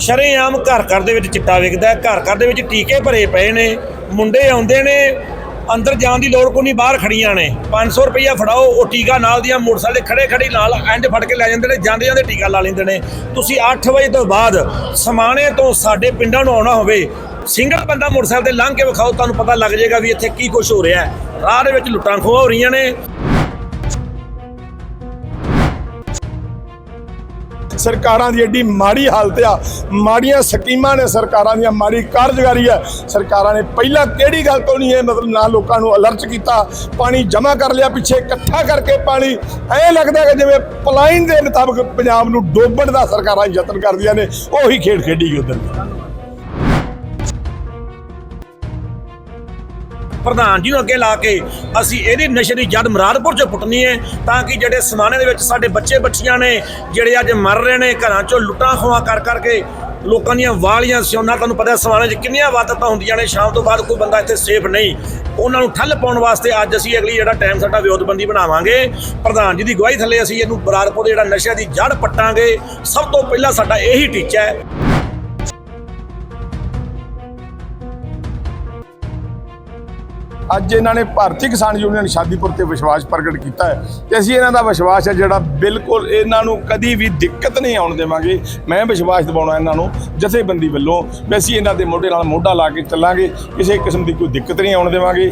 ਸ਼ਰੇਆਮ ਘਰ ਘਰ ਦੇ ਵਿੱਚ ਚਿੱਟਾ ਵਿਕਦਾ ਘਰ ਘਰ ਦੇ ਵਿੱਚ ਟੀਕੇ ਭਰੇ ਪਏ ਨੇ। ਮੁੰਡੇ ਆਉਂਦੇ ਨੇ। ਅੰਦਰ ਜਾਣ ਦੀ ਲੋੜ ਕੋਈ ਨਹੀਂ, ਬਾਹਰ ਖੜੀਆਂ ਨੇ। 500 ਰੁਪਈਆ ਫੜਾਓ, ਉਹ ਟੀਕਾ ਨਾਲ ਦੀਆਂ ਮੋਟਰਸਾਈਕਲ ਖੜੇ ਖੜੇ ਨਾਲ ਐਂਡ ਫੜ ਕੇ ਲੈ ਜਾਂਦੇ ਨੇ, ਜਾਂਦੇ ਜਾਂਦੇ ਟੀਕਾ ਲਾ ਲੈਂਦੇ ਨੇ। ਤੁਸੀਂ 8 ਵਜੇ ਤੋਂ ਬਾਅਦ ਸਮਾਣੇ ਤੋਂ ਸਾਡੇ ਪਿੰਡਾਂ ਨੂੰ ਆਉਣਾ ਹੋਵੇ, ਸਿੰਗਲ ਬੰਦਾ ਮੋਟਰਸਾਈਕਲ ਤੇ ਲੰਘ ਕੇ ਵਿਖਾਓ, ਤੁਹਾਨੂੰ ਪਤਾ ਲੱਗ ਜਾਏਗਾ ਵੀ ਇੱਥੇ ਕੀ ਕੁਝ ਹੋ ਰਿਹਾ ਹੈ। ਰਾਹ ਦੇ ਵਿੱਚ ਲੁੱਟਾਂ ਖੋਹਾਂ ਹੋ ਰਹੀਆਂ ਨੇ। ਸਰਕਾਰਾਂ ਦੀ ਐਡੀ ਮਾੜੀ ਹਾਲਤ ਆ। ਮਾੜੀਆਂ ਸਕੀਮਾਂ ਨੇ ਸਰਕਾਰਾਂ ਦੀਆਂ, ਮਾੜੀ ਕਾਰਜਕਾਰੀ ਆ। ਸਰਕਾਰਾਂ ਨੇ ਪਹਿਲਾਂ ਕਿਹੜੀ ਗੱਲ ਤੋਂ ਨਹੀਂ ਇਹ ਮਤਲਬ ਨਾ ਲੋਕਾਂ ਨੂੰ ਅਲਰਟ ਕੀਤਾ, ਪਾਣੀ ਜਮ੍ਹਾਂ ਕਰ ਲਿਆ, ਪਿੱਛੇ ਇਕੱਠਾ ਕਰਕੇ ਪਾਣੀ। ਐ ਲੱਗਦਾ ਕਿ ਜਿਵੇਂ ਪਲਾਈਨ ਦੇ ਮੁਤਾਬਕ ਪੰਜਾਬ ਨੂੰ ਡੋਬਣ ਦਾ ਸਰਕਾਰਾਂ ਯਤਨ ਕਰਦੀਆਂ ਨੇ, ਉਹੀ ਖੇਡ ਖੇਡੀ ਗਈ ਉਧਰ। ਪ੍ਰਧਾਨ ਜੀ ਨੂੰ ਅੱਗੇ ਲਾ ਕੇ ਅਸੀਂ ਇਹਦੀ ਨਸ਼ੇ ਦੀ ਜੜ ਮਰਾਦਪੁਰ ਚ ਪੁੱਟਣੀ ਹੈ ਤਾਂ ਕਿ ਜਿਹੜੇ ਸਮਾਨੇ ਦੇ ਵਿੱਚ ਸਾਡੇ ਬੱਚੇ ਬੱਚੀਆਂ ਨੇ, ਜਿਹੜੇ ਅੱਜ ਮਰ ਰਹੇ ਨੇ, ਘਰਾਂ ਚੋਂ ਲੁੱਟਾਂ ਖੋਹਾਂ ਕਰ ਕਰਕੇ ਲੋਕਾਂ ਦੀਆਂ ਵਾਲੀਆਂ ਸਿਉਣਾ ਤੁਹਾਨੂੰ ਪਤਾ ਸਮਾਨੇ 'ਚ ਕਿੰਨੀਆਂ ਵਾਰਦਾਤਾਂ ਹੁੰਦੀਆਂ ਨੇ, ਸ਼ਾਮ ਤੋਂ ਬਾਅਦ ਕੋਈ ਬੰਦਾ ਇੱਥੇ ਸੇਫ ਨਹੀਂ। ਉਹਨਾਂ ਨੂੰ ਠੱਲ ਪਾਉਣ ਵਾਸਤੇ ਅੱਜ ਅਸੀਂ ਅਗਲੀ ਜਿਹੜਾ ਟਾਈਮ ਸਾਡਾ ਵਿਉਂਤਬੰਦੀ ਬਣਾਵਾਂਗੇ। ਪ੍ਰਧਾਨ ਜੀ ਦੀ ਗਵਾਹੀ ਥੱਲੇ ਅਸੀਂ ਇਹਨੂੰ ਬਰਾਦਪੁਰ ਜਿਹੜਾ ਨਸ਼ੇ ਦੀ ਜੜ ਪੱਟਾਂਗੇ। ਸਭ ਤੋਂ ਪਹਿਲਾਂ ਸਾਡਾ ਇਹੀ ਟੀਚਾ ਹੈ। ਅੱਜ ਇਹਨਾਂ ਨੇ ਭਾਰਤੀ ਕਿਸਾਨ ਯੂਨੀਅਨ ਸ਼ਾਦੀਪੁਰ ਤੇ ਵਿਸ਼ਵਾਸ ਪ੍ਰਗਟ ਕੀਤਾ ਹੈ ਤੇ ਅਸੀਂ ਇਹਨਾਂ ਦਾ ਵਿਸ਼ਵਾਸ ਹੈ ਜਿਹੜਾ ਬਿਲਕੁਲ ਇਹਨਾਂ ਨੂੰ ਕਦੀ ਵੀ ਦਿੱਕਤ ਨਹੀਂ ਆਉਣ ਦੇਵਾਂਗੇ। ਮੈਂ ਵਿਸ਼ਵਾਸ ਦਿਵਾਉਣਾ ਇਹਨਾਂ ਨੂੰ, ਜਥੇਬੰਦੀ ਵੱਲੋਂ ਵੀ ਅਸੀਂ ਇਹਨਾਂ ਦੇ ਮੋਢੇ ਨਾਲ ਮੋਢਾ ਲਾ ਕੇ ਚੱਲਾਂਗੇ, ਕਿਸੇ ਕਿਸਮ ਦੀ ਕੋਈ ਦਿੱਕਤ ਨਹੀਂ ਆਉਣ ਦੇਵਾਂਗੇ।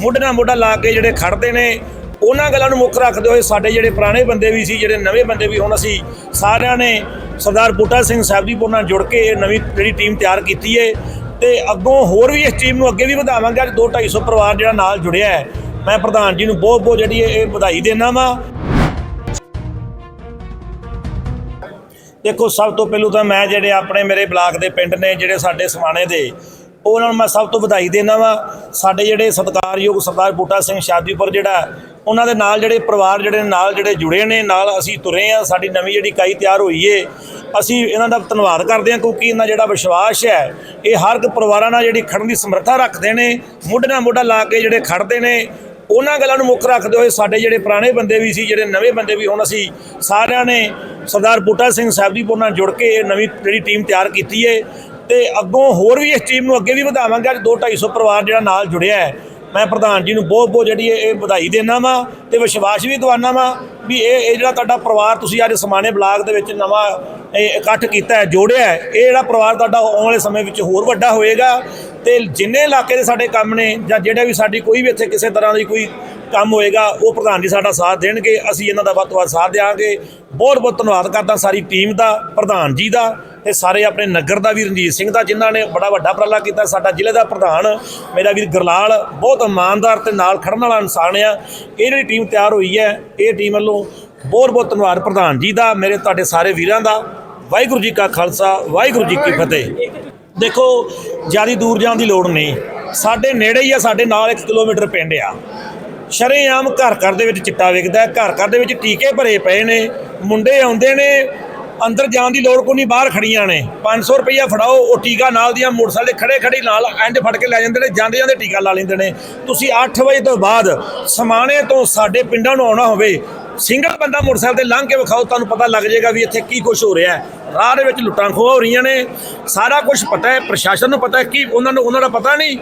ਮੋਢੇ ਨਾਲ ਮੋਢਾ ਲਾ ਕੇ ਜਿਹੜੇ ਖੜਦੇ ਨੇ, ਉਹਨਾਂ ਗੱਲਾਂ ਨੂੰ ਮੁੱਖ ਰੱਖਦੇ ਹੋਏ ਸਾਡੇ ਜਿਹੜੇ ਪੁਰਾਣੇ ਬੰਦੇ ਵੀ ਸੀ, ਜਿਹੜੇ ਨਵੇਂ ਬੰਦੇ ਵੀ, ਹੁਣ ਅਸੀਂ ਸਾਰਿਆਂ ਨੇ ਸਰਦਾਰ ਬੂਟਾ ਸਿੰਘ ਸਾਹਿਬ ਦੀ ਨਾਲ ਜੁੜ ਕੇ ਇਹ ਨਵੀਂ ਜਿਹੜੀ ਟੀਮ ਤਿਆਰ ਕੀਤੀ ਹੈ ਤੇ ਅੱਗੋਂ ਹੋਰ ਵੀ ਇਸ ਟੀਮ ਨੂੰ ਅੱਗੇ ਵੀ ਵਧਾਵਾਂਗੇ। ਅੱਜ 2 250 ਪਰਿਵਾਰ ਜਿਹੜਾ ਨਾਲ ਜੁੜਿਆ ਹੈ। ਮੈਂ ਪ੍ਰਧਾਨ ਜੀ ਨੂੰ ਬਹੁਤ ਬਹੁਤ ਜਿਹੜੀ ਇਹ ਵਧਾਈ ਦੇਣਾ ਵਾ। ਦੇਖੋ, ਸਭ ਤੋਂ ਪਹਿਲੂ ਤਾਂ ਮੈਂ ਜਿਹੜੇ ਆਪਣੇ ਮੇਰੇ ਬਲਾਕ ਦੇ ਪਿੰਡ ਨੇ, ਜਿਹੜੇ ਸਾਡੇ ਸਮਾਣੇ ਦੇ ਉਹਨਾਂ ਨੂੰ ਮੈਂ ਸਭ ਤੋਂ ਵਧਾਈ ਦੇਣਾ ਵਾ। ਸਾਡੇ ਜਿਹੜੇ ਸਤਿਕਾਰਯੋਗ ਸਰਦਾਰ ਬੂਟਾ ਸਿੰਘ ਸ਼ਾਦੀਪੁਰ ਜਿਹੜਾ, ਉਹਨਾਂ ਦੇ ਨਾਲ ਜਿਹੜੇ ਪਰਿਵਾਰ ਜਿਹੜੇ ਨਾਲ ਜਿਹੜੇ ਜੁੜੇ ਨੇ, ਨਾਲ ਅਸੀਂ ਤੁਰੇ ਆ ਸਾਡੀ ਨਵੀਂ ਜਿਹੜੀ ਇਕਾਈ ਤਿਆਰ ਹੋਈ ਏ। ਅਸੀਂ ਇਹਨਾਂ ਦਾ ਧੰਨਵਾਦ ਕਰਦੇ ਹਾਂ ਕਿਉਂਕਿ ਇਹਨਾਂ ਜਿਹੜਾ ਵਿਸ਼ਵਾਸ ਹੈ, ਇਹ ਹਰ ਇੱਕ ਪਰਿਵਾਰਾਂ ਨਾਲ ਜਿਹੜੀ ਖੜਨ ਦੀ ਸਮਰੱਥਾ ਰੱਖਦੇ ਨੇ, ਮੋਢੇ ਨਾਲ ਮੋਢਾ ਲਾ ਕੇ ਜਿਹੜੇ ਖੜਦੇ ਨੇ, ਉਹਨਾਂ ਗੱਲਾਂ ਨੂੰ ਮੁੱਖ ਰੱਖਦੇ ਹੋਏ ਸਾਡੇ ਜਿਹੜੇ ਪੁਰਾਣੇ ਬੰਦੇ ਵੀ ਸੀ, ਜਿਹੜੇ ਨਵੇਂ ਬੰਦੇ ਵੀ ਹੁਣ ਅਸੀਂ ਸਾਰਿਆਂ ਨੇ ਸਰਦਾਰ ਬੂਟਾ ਸਿੰਘ ਸਾਹਿਬ ਦੀ ਨਾਲ ਜੁੜ ਕੇ ਇਹ ਨਵੀਂ ਜਿਹੜੀ ਟੀਮ ਤਿਆਰ ਕੀਤੀ ਹੈ ਤੇ ਅੱਗੋਂ ਹੋਰ ਵੀ ਇਸ ਟੀਮ ਨੂੰ ਅੱਗੇ ਵੀ ਵਧਾਵਾਂਗੇ, ਅੱਜ 2 250 ਪਰਿਵਾਰ ਜਿਹੜਾ ਨਾਲ ਜੁੜਿਆ ਹੈ ਮੈਂ ਪ੍ਰਧਾਨ ਜੀ ਨੂੰ ਬਹੁਤ ਬਹੁਤ ਜਿਹੜੀ ਇਹ ਇਹ ਵਧਾਈ ਦੇਣਾ ਵਾ ਤੇ ਵਿਸ਼ਵਾਸ ਵੀ ਦਵਾਨਾ ਵਾ ਵੀ ਇਹ ਇਹ ਜਿਹੜਾ ਤੁਹਾਡਾ ਪਰਿਵਾਰ ਤੁਸੀਂ ਅੱਜ ਸਮਾਣੇ ਬਲਾਕ ਦੇ ਵਿੱਚ ਨਵਾਂ ਇਹ ਇਕੱਠ ਕੀਤਾ ਹੈ, ਜੋੜਿਆ ਹੈ, ਇਹ ਜਿਹੜਾ ਪਰਿਵਾਰ ਤੁਹਾਡਾ ਆਉਣ ਵਾਲੇ ਸਮੇਂ ਵਿੱਚ ਹੋਰ ਵੱਡਾ ਹੋਏਗਾ ਤੇ ਜਿੰਨੇ ਇਲਾਕੇ ਦੇ ਸਾਡੇ ਕੰਮ ਨੇ ਜਾਂ ਜਿਹੜੇ ਵੀ ਸਾਡੀ ਕੋਈ ਵੀ ਇੱਥੇ ਕਿਸੇ ਤਰ੍ਹਾਂ ਦੀ ਕੋਈ ਕੰਮ ਹੋਏਗਾ, ਉਹ ਪ੍ਰਧਾਨ ਜੀ ਸਾਡਾ ਸਾਥ ਦੇਣਗੇ, ਅਸੀਂ ਇਹਨਾਂ ਦਾ ਵੱਧ ਤੋਂ ਵੱਧ ਸਾਥ ਦੇਵਾਂਗੇ ਬਹੁਤ ਬਹੁਤ ਧੰਨਵਾਦ ਕਰਦਾ ਸਾਰੀ ਟੀਮ ਦਾ, ਪ੍ਰਧਾਨ ਜੀ ਦਾ ਤੇ ਸਾਰੇ ਆਪਣੇ ਨਗਰ ਦਾ ਵੀ ਰਣਜੀਤ ਸਿੰਘ ਦਾ, ਜਿਨ੍ਹਾਂ ਨੇ ਬੜਾ ਵੱਡਾ ਉਪਰਾਲਾ ਕੀਤਾ। ਸਾਡਾ ਜ਼ਿਲ੍ਹੇ ਦਾ ਪ੍ਰਧਾਨ, ਮੇਰਾ ਵੀਰ ਗਰਲਾਲ, ਬਹੁਤ ਇਮਾਨਦਾਰ ਤੇ ਨਾਲ ਖੜਨ ਵਾਲਾ ਇਨਸਾਨ ਆ। ਇਹ ਜਿਹੜੀ ਟੀਮ ਤਿਆਰ ਹੋਈ ਹੈ, ਇਹ ਟੀਮ ਵੱਲੋਂ ਬਹੁਤ ਬਹੁਤ ਧੰਨਵਾਦ ਪ੍ਰਧਾਨ ਜੀ ਦਾ, ਮੇਰੇ ਤੁਹਾਡੇ ਸਾਰੇ ਵੀਰਾਂ ਦਾ। ਵਾਹਿਗੁਰੂ ਜੀ ਕਾ ਖਾਲਸਾ, ਵਾਹਿਗੁਰੂ ਜੀ ਕੀ ਫਤਿਹ। ਦੇਖੋ, ਜ਼ਿਆਦਾ ਦੂਰ ਜਾਣ ਦੀ ਲੋੜ ਨਹੀਂ। ਸਾਡੇ ਨੇੜੇ ਹੀ ਆ, ਸਾਡੇ ਨਾਲ 1 ਕਿਲੋਮੀਟਰ ਪਿੰਡ ਆ। ਸ਼ਰੇਆਮ ਘਰ ਘਰ ਦੇ ਵਿੱਚ ਚਿੱਟਾ ਵਿਕਦਾ ਘਰ ਘਰ ਦੇ ਵਿੱਚ ਟੀਕੇ ਭਰੇ ਪਏ ਨੇ। ਮੁੰਡੇ ਆਉਂਦੇ ਨੇ ਅੰਦਰ ਜਾਣ ਦੀ ਲੋੜ ਕੋਈ ਨਹੀਂ, ਬਾਹਰ ਖੜੀਆਂ ਨੇ। 500 ਰੁਪਈਆ ਫੜਾਓ, ਉਹ ਟੀਕਾ ਨਾਲ ਦੀਆਂ ਮੋਟਰਸਾਈਕਲ ਖੜੇ ਖੜੇ ਨਾਲ ਐਂਡ ਫੜ ਕੇ ਲੈ ਜਾਂਦੇ ਨੇ, ਜਾਂਦੇ ਜਾਂਦੇ ਟੀਕਾ ਲਾ ਲੈਂਦੇ ਨੇ। ਤੁਸੀਂ 8 ਵਜੇ ਤੋਂ ਬਾਅਦ ਸਮਾਣੇ ਤੋਂ ਸਾਡੇ ਪਿੰਡਾਂ ਨੂੰ ਆਉਣਾ ਹੋਵੇ, ਸਿੰਗਲ ਬੰਦਾ ਮੋਟਰਸਾਈਕਲ ਤੇ ਲੰਘ ਕੇ ਵਿਖਾਓ, ਤੁਹਾਨੂੰ ਪਤਾ ਲੱਗ ਜਾਏਗਾ ਵੀ ਇੱਥੇ ਕੀ ਕੁਝ ਹੋ ਰਿਹਾ ਹੈ। ਰਾਹ ਦੇ ਵਿੱਚ ਲੁੱਟਾਂ ਖੋਹਾਂ ਹੋ ਰਹੀਆਂ ਨੇ। ਸਾਰਾ ਕੁਝ ਪਤਾ ਹੈ, ਪ੍ਰਸ਼ਾਸਨ ਨੂੰ ਪਤਾ ਹੈ ਕਿ ਉਹਨਾਂ ਨੂੰ, ਉਹਨਾਂ ਦਾ ਪਤਾ ਨਹੀਂ।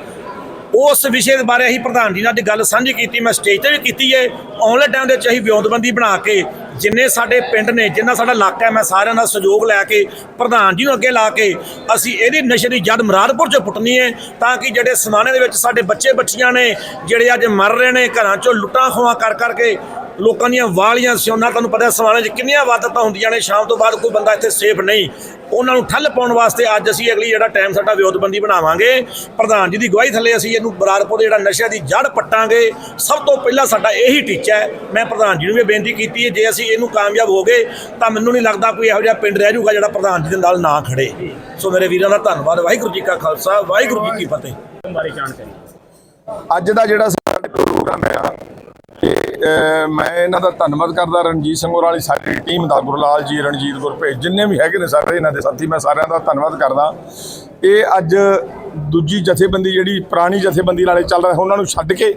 ਉਸ ਵਿਸ਼ੇ ਦੇ ਬਾਰੇ ਅਸੀਂ ਪ੍ਰਧਾਨ ਜੀ ਨਾਲ ਅੱਜ ਗੱਲ ਸਾਂਝੀ ਕੀਤੀ, ਮੈਂ ਸਟੇਜ ਤੇ ਵੀ ਕੀਤੀ ਹੈ। ਆਨਲਾਈਨ ਟਾਈਮ ਦੇ ਵਿੱਚ ਅਸੀਂ ਵਿਉਂਤਬੰਦੀ ਬਣਾ ਕੇ ਜਿੰਨੇ ਸਾਡੇ ਪਿੰਡ ਨੇ, ਜਿੰਨਾ ਸਾਡਾ ਇਲਾਕਾ ਹੈ, ਮੈਂ ਸਾਰਿਆਂ ਦਾ ਸਹਿਯੋਗ ਲੈ ਕੇ, ਪ੍ਰਧਾਨ ਜੀ ਨੂੰ ਅੱਗੇ ਲਾ ਕੇ ਅਸੀਂ ਇਹਦੀ ਨਸ਼ੇ ਦੀ ਜੜ ਮਰਾਦਪੁਰ ਚ ਪੁੱਟਣੀ ਹੈ ਤਾਂ ਕਿ ਜਿਹੜੇ ਸਮਾਨੇ ਦੇ ਵਿੱਚ ਸਾਡੇ ਬੱਚੇ ਬੱਚੀਆਂ ਨੇ, ਜਿਹੜੇ ਅੱਜ ਮਰ ਰਹੇ ਨੇ, ਘਰਾਂ ਚੋਂ ਲੁੱਟਾਂ ਖੋਹਾਂ ਕਰ ਕਰਕੇ ਲੋਕਾਂ ਦੀਆਂ ਵਾਲੀਆਂ ਸਿਉਣਾ ਤੁਹਾਨੂੰ ਪਤਾ ਸਮਾਨੇ 'ਚ ਕਿੰਨੀਆਂ ਵਾਰਦਾਤਾਂ ਹੁੰਦੀਆਂ ਨੇ ਸ਼ਾਮ ਤੋਂ ਬਾਅਦ ਕੋਈ ਬੰਦਾ ਇੱਥੇ ਸੇਫ ਨਹੀਂ। ਉਹਨਾਂ ਨੂੰ ਠੱਲ ਪਾਉਣ ਵਾਸਤੇ ਅੱਜ ਅਸੀਂ ਅਗਲੀ ਜਿਹੜਾ ਟਾਈਮ ਸਾਡਾ ਵਿਉਂਤਬੰਦੀ ਬਣਾਵਾਂਗੇ। ਪ੍ਰਧਾਨ ਜੀ ਦੀ ਗਵਾਹੀ ਥੱਲੇ ਅਸੀਂ ਇਹਨੂੰ ਬਰਾਦਪੁਰ ਦੇ ਜਿਹੜਾ ਨਸ਼ਿਆਂ ਦੀ ਜੜ ਪੱਟਾਂਗੇ। ਸਭ ਤੋਂ ਪਹਿਲਾਂ ਸਾਡਾ ਇਹੀ ਟੀਚਾ ਹੈ ਮੈਂ ਪ੍ਰਧਾਨ ਜੀ ਨੂੰ ਵੀ ਬੇਨਤੀ ਕੀਤੀ ਹੈ ਜੇ ਅਸੀਂ ਇਹਨੂੰ ਕਾਮਯਾਬ ਹੋ ਗਏ ਤਾਂ ਮੈਨੂੰ ਨਹੀਂ ਲੱਗਦਾ ਕੋਈ ਇਹੋ ਜਿਹਾ ਪਿੰਡ ਰਹਿ ਜਾਊਗਾ ਜਿਹੜਾ ਪ੍ਰਧਾਨ ਜੀ ਦੇ ਨਾਲ ਨਾ ਖੜੇ। ਸੋ ਮੇਰੇ ਵੀਰਾਂ ਦਾ ਧੰਨਵਾਦ ਵਾਹਿਗੁਰੂ ਜੀ ਕਾ ਖਾਲਸਾ ਵਾਹਿਗੁਰੂ ਜੀ ਕੀ ਫਤਿਹ। ਬਾਰੇ ਜਾਣਕਾਰੀ। ਅੱਜ ਦਾ ਜਿਹੜਾ ਸਾਡਾ ਪ੍ਰੋਗਰਾਮ ਹੈ ਤੇ ਮੈਂ ਇਹਨਾਂ ਦਾ ਧੰਨਵਾਦ ਕਰਦਾ ਰਣਜੀਤ ਸਿੰਘ ਹੋਰਾਂ ਵਾਲੀ ਸਾਡੀ ਟੀਮ ਦਾ ਗੁਰਲਾਲ ਜੀ, ਰਣਜੀਤ ਗੁਰਪ੍ਰੀਤ ਜਿੰਨੇ ਵੀ ਹੈਗੇ ਨੇ ਸਾਰੇ ਇਹਨਾਂ ਦੇ ਸਾਥੀ, ਮੈਂ ਸਾਰਿਆਂ ਦਾ ਧੰਨਵਾਦ ਕਰਦਾ। ਇਹ ਅੱਜ ਦੂਜੀ ਜਥੇਬੰਦੀ ਜਿਹੜੀ ਪੁਰਾਣੀ ਜਥੇਬੰਦੀ ਨਾਲੇ ਚੱਲ ਰਿਹਾ, ਉਹਨਾਂ ਨੂੰ ਛੱਡ ਕੇ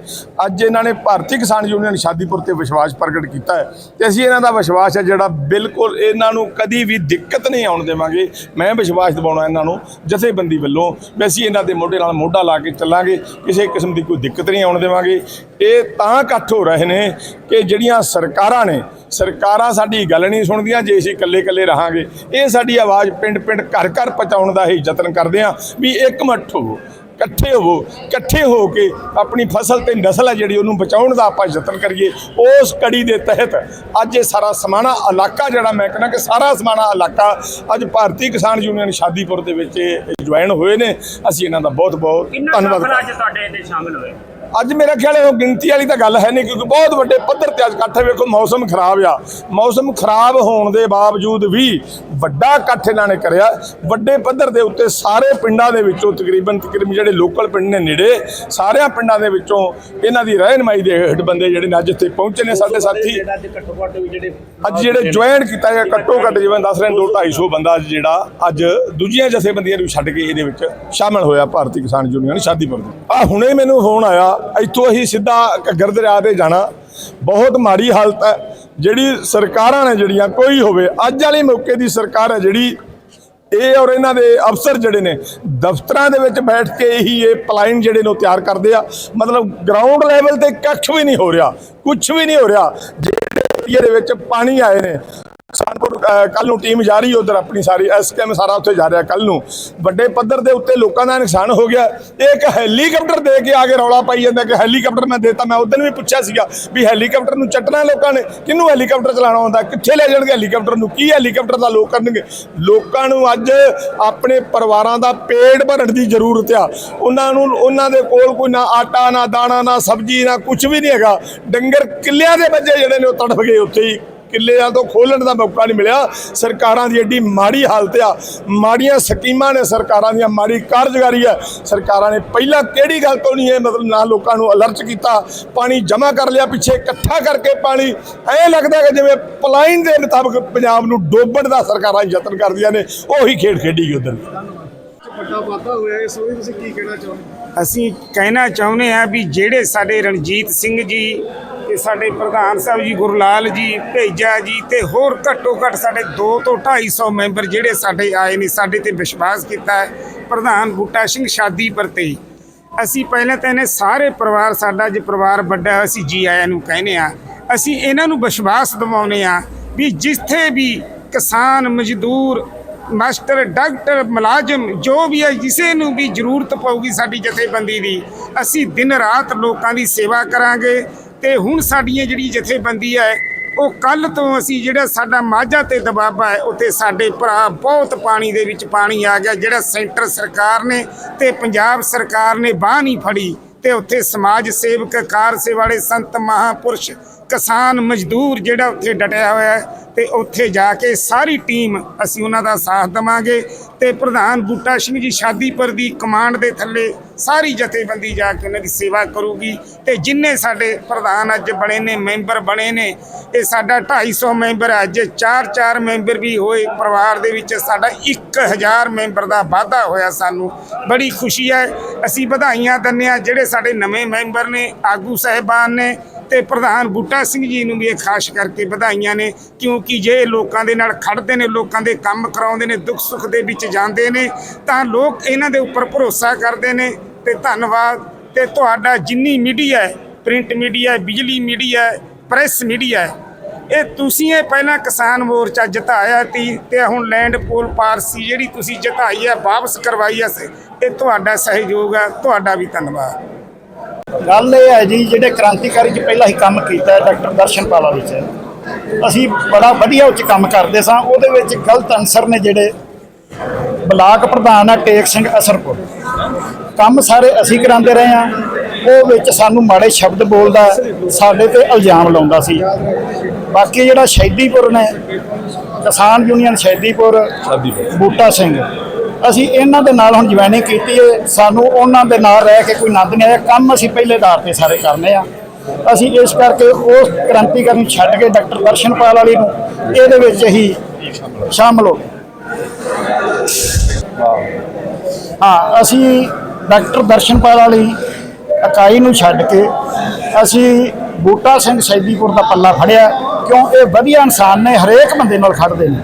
ਅੱਜ ਇਹਨਾਂ ਨੇ ਭਾਰਤੀ ਕਿਸਾਨ ਯੂਨੀਅਨ ਸ਼ਾਦੀਪੁਰ ਤੇ ਵਿਸ਼ਵਾਸ ਪ੍ਰਗਟ ਕੀਤਾ ਹੈ ਤੇ ਅਸੀਂ ਇਹਨਾਂ ਦਾ ਵਿਸ਼ਵਾਸ ਹੈ ਜਿਹੜਾ ਬਿਲਕੁਲ ਇਹਨਾਂ ਨੂੰ ਕਦੀ ਵੀ ਦਿੱਕਤ ਨਹੀਂ ਆਉਣ ਦੇਵਾਂਗੇ। ਮੈਂ ਵਿਸ਼ਵਾਸ ਦਿਵਾਉਣਾ ਇਹਨਾਂ ਨੂੰ ਜਥੇਬੰਦੀ ਵੱਲੋਂ ਵੀ ਅਸੀਂ ਇਹਨਾਂ ਦੇ ਮੋਢੇ ਨਾਲ ਮੋਢਾ ਲਾ ਕੇ ਚੱਲਾਂਗੇ, ਕਿਸੇ ਕਿਸਮ ਦੀ ਕੋਈ ਦਿੱਕਤ ਨਹੀਂ ਆਉਣ ਦੇਵਾਂਗੇ। ਇਹ ਤਾਂ ਇਕੱਠ ਹੋ ਰਹੇ ਨੇ ਕਿ ਜਿਹੜੀਆਂ ਸਰਕਾਰਾਂ ਨੇ ਸਰਕਾਰਾਂ ਸਾਡੀ ਗੱਲ ਨਹੀਂ ਸੁਣਦੀਆਂ ਜੇ ਅਸੀਂ ਇਕੱਲੇ ਇਕੱਲੇ ਰਹਾਂਗੇ। ਇਹ ਸਾਡੀ ਆਵਾਜ਼ ਪਿੰਡ ਪਿੰਡ ਘਰ ਘਰ ਪਹੁੰਚਾਉਣ ਦਾ ਹੀ ਯਤਨ ਕਰਦੇ ਹਾਂ ਵੀ ਇੱਕਮਠ ਹੋਵੋ ਇਕੱਠੇ ਹੋਵੋ ਇਕੱਠੇ ਹੋ ਕੇ ਆਪਣੀ ਫਸਲ ਤੇ ਨਸਲ ਹੈ ਜਿਹੜੀ ਉਹਨੂੰ ਬਚਾਉਣ ਦਾ ਆਪਾਂ ਯਤਨ ਕਰੀਏ। ਉਸ ਕੜੀ ਦੇ ਤਹਿਤ ਅੱਜ ਇਹ ਸਾਰਾ ਸਮਾਣਾ ਇਲਾਕਾ ਜਿਹੜਾ ਮੈਂ ਕਹਿੰਦਾ ਕਿ ਸਾਰਾ ਸਮਾਣਾ ਇਲਾਕਾ ਅੱਜ ਭਾਰਤੀ ਕਿਸਾਨ ਯੂਨੀਅਨ ਸ਼ਾਦੀਪੁਰ ਦੇ ਵਿੱਚ ਜੁਆਇਨ ਹੋਏ ਨੇ। ਅਸੀਂ ਇਹਨਾਂ ਦਾ ਬਹੁਤ ਬਹੁਤ ਧੰਨਵਾਦ ਅੱਜ ਤੁਹਾਡੇ ਇਹਦੇ ਸ਼ਾਮਲ ਹੋਏ? ਅੱਜ ਮੇਰਾ ਖਿਆਲ ਹੈ ਉਹ ਗਿਣਤੀ ਵਾਲੀ ਤਾਂ ਗੱਲ ਹੈ ਨਹੀਂ, ਕਿਉਂਕਿ ਬਹੁਤ ਵੱਡੇ ਪੱਧਰ ਤੇ ਅੱਜ ਇਕੱਠ ਵੇਖੋ, ਮੌਸਮ ਖਰਾਬ ਆ। ਮੌਸਮ ਖਰਾਬ ਹੋਣ ਦੇ ਬਾਵਜੂਦ ਵੀ ਵੱਡਾ ਇਕੱਠ ਇਹਨਾਂ ਨੇ ਕਰਿਆ। ਵੱਡੇ ਪੱਧਰ ਦੇ ਉੱਤੇ ਸਾਰੇ ਪਿੰਡਾਂ ਦੇ ਵਿੱਚੋਂ ਤਕਰੀਬਨ ਤਕਰੀਬਨ ਜਿਹੜੇ ਲੋਕਲ ਪਿੰਡ ਨੇ ਨੇੜੇ, ਸਾਰਿਆਂ ਪਿੰਡਾਂ ਦੇ ਵਿੱਚੋਂ ਇਹਨਾਂ ਦੀ ਰਹਿਨਮਾਈ ਦੇ ਹੇਠ ਬੰਦੇ ਜਿਹੜੇ ਨੇ ਅੱਜ ਇੱਥੇ ਪਹੁੰਚੇ ਨੇ ਸਾਡੇ ਸਾਥੀ। ਜਿਹੜਾ ਅੱਜ ਜਿਹੜੇ ਜੁਆਇਨ ਕੀਤਾ ਹੈ ਘੱਟੋ ਘੱਟ ਜਿਵੇਂ ਦੱਸ ਰਹੇ ਨੇ 2 250 ਬੰਦਾ ਜਿਹੜਾ ਅੱਜ ਦੂਜੀਆਂ ਜਥੇਬੰਦੀਆਂ ਨੂੰ ਛੱਡ ਕੇ ਇਹਦੇ ਵਿੱਚ ਸ਼ਾਮਲ ਹੋਇਆ, ਭਾਰਤੀ ਕਿਸਾਨ ਯੂਨੀਅਨ ਸ਼ਾਦੀਪੁਰ ਦੇ। ਆ ਹੁਣੇ ਮੈਨੂੰ ਫੋਨ ਆਇਆ ਇੱਥੋਂ ਅਸੀਂ ਸਿੱਧਾ ਘੱਗਰ ਦਰਿਆ ਤੇ ਜਾਣਾ। ਬਹੁਤ ਮਾੜੀ ਹਾਲਤ ਹੈ। ਜਿਹੜੀ ਸਰਕਾਰਾਂ ਨੇ ਜਿਹੜੀਆਂ, ਕੋਈ ਹੋਵੇ, ਅੱਜ ਵਾਲੇ ਮੌਕੇ ਦੀ ਸਰਕਾਰ ਹੈ ਜਿਹੜੀ, ਇਹ ਔਰ ਇਹਨਾਂ ਦੇ ਅਫਸਰ ਜਿਹੜੇ ਨੇ, ਦਫ਼ਤਰਾਂ ਦੇ ਵਿੱਚ ਬੈਠ ਕੇ ਹੀ ਇਹ ਪਲਾਈਨ ਜਿਹੜੇ ਨੇ ਉਹ ਤਿਆਰ ਕਰਦੇ ਆ। ਮਤਲਬ ਗਰਾਊਂਡ ਲੈਵਲ ਤੇ ਕੱਖ ਵੀ ਨਹੀਂ ਹੋ ਰਿਹਾ ਕੁਝ ਵੀ ਨਹੀਂ ਹੋ ਰਿਹਾ। ਜਿਹੜੇ ਏਰੀਏ ਦੇ ਵਿੱਚ ਪਾਣੀ ਆਏ ਨੇ ਸਾਨਪੁਰ ਕੱਲ ਨੂੰ ਟੀਮ ਜਾ ਰਹੀ ਉਧਰ ਆਪਣੀ ਸਾਰੀ ਐਸਕੇਐਮ ਸਾਰਾ ਉੱਥੇ ਜਾ ਰਿਹਾ ਕੱਲ ਨੂੰ। ਵੱਡੇ ਪੱਧਰ ਦੇ ਉੱਤੇ ਲੋਕਾਂ ਦਾ ਨੁਕਸਾਨ ਹੋ ਗਿਆ। ਇਹ ਇੱਕ ਹੈਲੀਕਾਪਟਰ ਦੇ ਕੇ ਆ ਕੇ ਰੌਲਾ ਪਾਈ ਜਾਂਦਾ ਕਿ ਹੈਲੀਕਾਪਟਰ ਮੈਂ ਦੇਤਾ, ਮੈਂ ਉਦੋਂ ਵੀ ਪੁੱਛਿਆ ਸੀਗਾ ਵੀ ਹੈਲੀਕਾਪਟਰ ਨੂੰ ਚੱਟਣਾ ਲੋਕਾਂ ਨੇ। ਕਿਹਨੂੰ ਹੈਲੀਕਾਪਟਰ ਚਲਾਉਣਾ ਹੁੰਦਾ? ਕਿੱਥੇ ਲੈ ਜਾਣਗੇ ਹੈਲੀਕਾਪਟਰ ਨੂੰ? ਕੀ ਹੈਲੀਕਾਪਟਰ ਦਾ ਲੋਕ ਕਰਨਗੇ? ਲੋਕਾਂ ਨੂੰ ਅੱਜ ਆਪਣੇ ਪਰਿਵਾਰਾਂ ਦਾ ਪੇਟ ਭਰਨ ਦੀ ਜ਼ਰੂਰਤ ਆ। ਉਹਨਾਂ ਨੂੰ, ਉਹਨਾਂ ਦੇ ਕੋਲ ਕੋਈ ਨਾ ਆਟਾ, ਨਾ ਦਾਣਾ, ਨਾ ਸਬਜ਼ੀ, ਨਾ ਕੁਝ ਵੀ ਨਹੀਂ ਹੈਗਾ। ਡੰਗਰ ਕਿੱਲਿਆਂ ਦੇ ਬੱਚੇ ਜਿਹੜੇ ਨੇ ਉਹ ਤੜਫ ਗਏ ਉੱਥੇ ਹੀ। ਕਿੱਲਿਆਂ ਤੋਂ ਖੋਲਣ ਦਾ ਮੌਕਾ ਨਹੀਂ ਮਿਲਿਆ। ਸਰਕਾਰਾਂ ਦੀ ਐਡੀ ਮਾੜੀ ਹਾਲਤ ਆ। ਮਾੜੀਆਂ ਸਕੀਮਾਂ ਨੇ ਸਰਕਾਰਾਂ ਦੀਆਂ ਮਾੜੀ ਕਾਰਜਕਾਰੀ ਹੈ ਸਰਕਾਰਾਂ ਨੇ ਪਹਿਲਾਂ ਕਿਹੜੀ ਗੱਲ ਤੋਂ ਨਹੀਂ ਇਹ ਮਤਲਬ ਨਾ ਲੋਕਾਂ ਨੂੰ ਅਲਰਟ ਕੀਤਾ। ਪਾਣੀ ਜਮ੍ਹਾਂ ਕਰ ਲਿਆ ਪਿੱਛੇ ਇਕੱਠਾ ਕਰਕੇ ਪਾਣੀ। ਐ ਲੱਗਦਾ ਕਿ ਜਿਵੇਂ ਪਲਾਈਨ ਦੇ ਮੁਤਾਬਕ ਪੰਜਾਬ ਨੂੰ ਡੋਬਣ ਦਾ ਸਰਕਾਰਾਂ ਯਤਨ ਕਰਦੀਆਂ ਨੇ ਉਹੀ ਖੇਡ ਖੇਡੀ ਗਈ ਉਧਰ। ਵੱਡਾ ਵਾਧਾ ਹੋਇਆ ਇਸ ਬਾਰੇ ਤੁਸੀਂ ਕੀ ਕਹਿਣਾ ਚਾਹੁੰਦੇ ਅਸੀਂ ਕਹਿਣਾ ਚਾਹੁੰਦੇ ਹਾਂ ਵੀ ਜਿਹੜੇ ਸਾਡੇ ਰਣਜੀਤ ਸਿੰਘ ਜੀ ਤੇ ਸਾਡੇ ਪ੍ਰਧਾਨ ਸਾਹਿਬ ਜੀ ਗੁਰਲਾਲ ਜੀ, ਭੇਜਾ ਜੀ ਤੇ ਹੋਰ ਘੱਟੋ ਘੱਟ ਸਾਡੇ 2 ਤੋਂ 250 ਮੈਂਬਰ ਜਿਹੜੇ ਸਾਡੇ ਆਏ ਨੇ, ਸਾਡੇ ਤੇ ਵਿਸ਼ਵਾਸ ਕੀਤਾ ਹੈ। ਪ੍ਰਧਾਨ ਬੂਟਾ ਸਿੰਘ ਸ਼ਾਦੀ ਪ੍ਰਤੀ ਅਸੀਂ ਪਹਿਲਾਂ ਤਾਂ ਇਹਨੇ ਸਾਰੇ ਪਰਿਵਾਰ, ਸਾਡਾ ਜੇ ਪਰਿਵਾਰ ਵੱਡਾ ਅਸੀਂ ਜੀ ਆਇਆਂ ਨੂੰ ਕਹਿੰਦੇ ਆ ਅਸੀਂ ਇਹਨਾਂ ਨੂੰ ਵਿਸ਼ਵਾਸ ਦਿਵਾਉਂਦੇ ਆ ਵੀ ਜਿੱਥੇ ਵੀ ਕਿਸਾਨ, ਮਜ਼ਦੂਰ, ਮਾਸਟਰ, ਡਾਕਟਰ, ਮੁਲਾਜ਼ਮ ਜੋ ਵੀ ਹੈ, ਕਿਸੇ ਨੂੰ ਵੀ ਜ਼ਰੂਰਤ ਪਊਗੀ ਸਾਡੀ ਜਥੇਬੰਦੀ ਦੀ, ਅਸੀਂ ਦਿਨ ਰਾਤ ਲੋਕਾਂ ਦੀ ਸੇਵਾ ਕਰਾਂਗੇ। ਤੇ ਹੁਣ ਸਾਡੀਆਂ ਜਿਹੜੀ ਜਥੇਬੰਦੀ ਹੈ, ਉਹ ਕੱਲ ਤੋਂ ਅਸੀਂ ਜਿਹੜਾ ਸਾਡਾ ਮਾਝਾ ਤੇ ਦਬਾਬਾ ਹੈ, ਉੱਥੇ ਸਾਡੇ ਭਰਾ ਬਹੁਤ ਪਾਣੀ ਦੇ ਵਿੱਚ ਪਾਣੀ ਆ ਗਿਆ, ਜਿਹੜਾ ਸੈਂਟਰ ਸਰਕਾਰ ਨੇ ਤੇ ਪੰਜਾਬ ਸਰਕਾਰ ਨੇ ਬਾਹ ਨਹੀਂ ਫੜੀ ਤੇ ਉੱਥੇ ਸਮਾਜ ਸੇਵਕ, ਕਾਰ ਸੇ ਸੰਤ ਮਹਾਪੁਰਸ਼ ਕਿਸਾਨ ਮਜ਼ਦੂਰ ਜਿਹੜਾ ਉੱਥੇ ਡਟਿਆ ਹੋਇਆ ਹੈ ਤੇ ਉੱਥੇ ਜਾ ਕੇ ਸਾਰੀ ਟੀਮ ਅਸੀਂ ਉਹਨਾਂ ਦਾ ਸਾਥ ਦੇਵਾਂਗੇ ਤੇ ਪ੍ਰਧਾਨ ਬੂਟਾ ਸਿੰਘ ਜੀ ਸ਼ਾਦੀਪੁਰ ਦੀ ਕਮਾਂਡ ਦੇ ਥੱਲੇ ਸਾਰੀ ਜਥੇਬੰਦੀ ਜਾ ਕੇ ਉਹਨਾਂ ਦੀ ਸੇਵਾ ਕਰੂਗੀ ਤੇ ਜਿੰਨੇ ਸਾਡੇ ਪ੍ਰਧਾਨ ਅੱਜ ਬਣੇ ਨੇ, ਮੈਂਬਰ ਬਣੇ ਨੇ ਇਹ ਸਾਡਾ 250 ਮੈਂਬਰ ਅੱਜ 4-4 ਮੈਂਬਰ ਵੀ ਹੋਏ, ਪਰਿਵਾਰ ਦੇ ਵਿੱਚ ਸਾਡਾ 1000 ਮੈਂਬਰ ਦਾ ਵਾਧਾ ਹੋਇਆ ਸਾਨੂੰ। ਬੜੀ ਖੁਸ਼ੀ ਹੈ। ਅਸੀਂ ਵਧਾਈਆਂ ਦਿੰਦੇ ਹਾਂ ਜਿਹੜੇ ਸਾਡੇ ਨਵੇਂ ਮੈਂਬਰ ਨੇ, ਆਗੂ ਸਹਿਬਾਨ ਨੇ ਤੇ ਪ੍ਰਧਾਨ ਬੂਟਾ ਸਿੰਘ ਜੀ ਨੂੰ ਵੀ ਇਹ ਖਾਸ ਕਰਕੇ ਵਧਾਈਆਂ ਨੇ, ਕਿਉਂਕਿ ਜੇ ਇਹ ਲੋਕਾਂ ਦੇ ਨਾਲ ਖੜਦੇ ਨੇ, ਲੋਕਾਂ ਦੇ ਕੰਮ ਕਰਾਉਂਦੇ ਨੇ, ਦੁੱਖ ਸੁੱਖ ਦੇ ਵਿੱਚ ਜਾਂਦੇ ਨੇ, ਤਾਂ ਲੋਕ ਇਹਨਾਂ ਦੇ ਉੱਪਰ ਭਰੋਸਾ ਕਰਦੇ ਨੇ ਤੇ ਧੰਨਵਾਦ। ਤੇ ਤੁਹਾਡਾ ਜਿੰਨੀ ਮੀਡੀਆ ਹੈ, ਪ੍ਰਿੰਟ ਮੀਡੀਆ ਬਿਜਲੀ ਮੀਡੀਆ ਹੈ, ਪ੍ਰੈਸ ਮੀਡੀਆ ਇਹ ਤੁਸੀਂ ਇਹ ਪਹਿਲਾਂ ਕਿਸਾਨ ਮੋਰਚਾ ਜਿਤਾਇਆ ਤੀ ਤੇ ਹੁਣ ਲੈਂਡ ਪੂਲ ਪਾਰਸੀ ਜਿਹੜੀ ਤੁਸੀਂ ਜਿਤਾਈ ਹੈ, ਵਾਪਸ ਕਰਵਾਈ ਹੈ, ਇਹ ਤੁਹਾਡਾ ਸਹਿਯੋਗ ਹੈ, ਤੁਹਾਡਾ ਵੀ ਧੰਨਵਾਦ। ਗੱਲ ਇਹ ਹੈ ਜੀ ਜਿਹੜੇ ਕ੍ਰਾਂਤੀਕਾਰੀ ਚ ਪਹਿਲਾਂ ਹੀ ਕੰਮ ਕੀਤਾ ਡਾਕਟਰ ਦਰਸ਼ਨਪਾਲਾ ਵਿੱਚ। ਅਸੀਂ ਬੜਾ ਵਧੀਆ ਉੱਚ ਕੰਮ ਕਰਦੇ ਸਾਂ ਉਹਦੇ ਵਿੱਚ ਗਲਤ ਅਨਸਰ ਨੇ ਜਿਹੜੇ ਬਲਾਕ ਪ੍ਰਧਾਨ ਆ ਟੇਕ ਸਿੰਘ ਅਸਰਪੁਰ। ਕੰਮ ਸਾਰੇ ਅਸੀਂ ਕਰਾਉਂਦੇ ਰਹੇ ਆ ਉਹ ਵਿੱਚ ਸਾਨੂੰ ਮਾੜੇ ਸ਼ਬਦ ਬੋਲਦਾ ਸਾਡੇ ਤੇ ਇਲਜ਼ਾਮ ਲਾਉਂਦਾ ਸੀ। ਬਾਕੀ ਜਿਹੜਾ ਸ਼ਹੀਦੀਪੁਰ ਨੇ ਕਿਸਾਨ ਯੂਨੀਅਨ ਸ਼ਹੀਦੀਪੁਰ। ਬੂਟਾ ਸਿੰਘ ਅਸੀਂ ਇਹਨਾਂ ਦੇ ਨਾਲ ਹੁਣ ਜੁਆਇਨਿੰਗ ਕੀਤੀ ਹੈ ਸਾਨੂੰ ਉਹਨਾਂ ਦੇ ਨਾਲ ਰਹਿ ਕੇ ਕੋਈ ਆਨੰਦ ਨਹੀਂ ਆਇਆ। ਕੰਮ ਅਸੀਂ ਪਹਿਲੇ ਦਾਰ ਤੇ ਸਾਰੇ ਕਰਨੇ ਆ। ਅਸੀਂ ਇਸ ਕਰਕੇ ਉਸ ਕ੍ਰਾਂਤੀਕਾਰੀ ਨੂੰ ਛੱਡ ਕੇ ਡਾਕਟਰ ਦਰਸ਼ਨਪਾਲ ਵਾਲੀ ਨੂੰ ਇਹਦੇ ਵਿੱਚ ਹੀ ਸ਼ਾਮਲ ਹੋ ਗਏ। ਹਾਂ, ਅਸੀਂ ਡਾਕਟਰ ਦਰਸ਼ਨਪਾਲ ਵਾਲੀ ਇਕਾਈ ਨੂੰ ਛੱਡ ਕੇ ਅਸੀਂ ਬੂਟਾ ਸਿੰਘ ਸੈਦੀਪੁਰ ਦਾ ਪੱਲਾ ਫੜਿਆ। ਕਿਉਂ? ਇਹ ਵਧੀਆ ਇਨਸਾਨ ਨੇ, ਹਰੇਕ ਬੰਦੇ ਨਾਲ ਖੜਦੇ ਨੇ।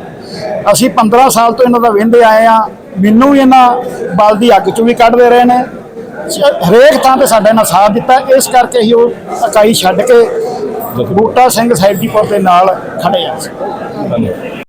ਅਸੀਂ 15 ਸਾਲ ਤੋਂ ਇਹਨਾਂ ਦਾ ਵਹਿੰਦੇ ਆਏ ਆ। ਮੈਨੂੰ ਵੀ ਇਹਨਾਂ ਬਲ ਦੀ ਅੱਗ ਚੋਂ ਵੀ ਕੱਢਦੇ ਰਹੇ ਨੇ। ਸ- ਹਰੇਕ ਥਾਂ ਤੇ ਸਾਡੇ ਨਾਲ ਸਾਥ ਦਿੱਤਾ। ਇਸ ਕਰਕੇ ਹੀ ਉਹ ਇਕਾਈ ਛੱਡ ਕੇ ਬੂਟਾ ਸਿੰਘ ਸੈਦੀਪੁਰ ਦੇ ਨਾਲ ਖੜੇ ਆ